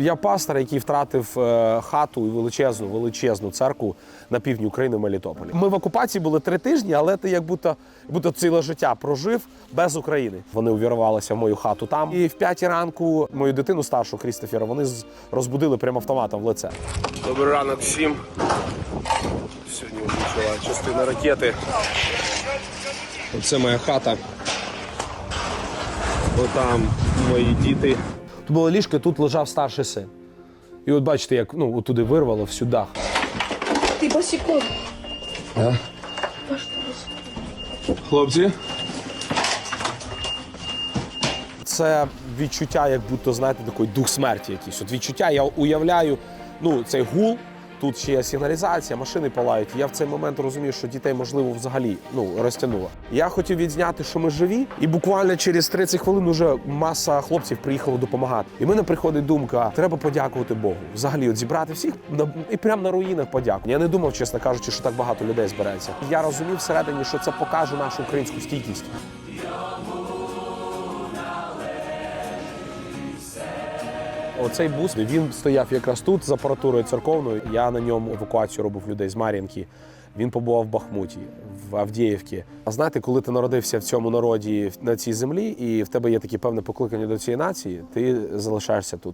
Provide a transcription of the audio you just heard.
Я пастор, який втратив е, хату і величезну, величезну церкву на півдні України в Мелітополі. Ми в окупації були три тижні, але ти як будто, будто ціле життя прожив без України. Вони увірвалися в мою хату там. І в п'ятій ранку мою дитину старшу Крістофера вони розбудили прямо автоматом в лице. Добрий ранок всім. Сьогодні влучила частина ракети. Оце моя хата. Отам мої діти. Тут було ліжко, тут лежав старший син. І от бачите, як ну, отуди вирвало всю дах. Ти босіком. А? Хлопці. Це відчуття, як будто, знаєте, такий дух смерті якийсь. От відчуття, я уявляю, ну, цей гул, тут ще є сигналізація, машини палають. Я в цей момент розумію, що дітей, можливо, взагалі ну, розтягнуло. Я хотів відзняти, що ми живі, і буквально через 30 хвилин уже маса хлопців приїхало допомагати. І мене приходить думка: треба подякувати Богу. Взагалі, от зібрати всіх на- і прямо на руїнах подякувати. Я не думав, чесно кажучи, що так багато людей збереться. Я розумів всередині, що це покаже нашу українську стійкість. Оцей бус він стояв якраз тут з апаратурою церковною. Я на ньому евакуацію робив людей з Мар'їнки. Він побував в Бахмуті, в Авдіївці. А знаєте, коли ти народився в цьому народі на цій землі, і в тебе є таке певне покликання до цієї нації, ти залишаєшся тут.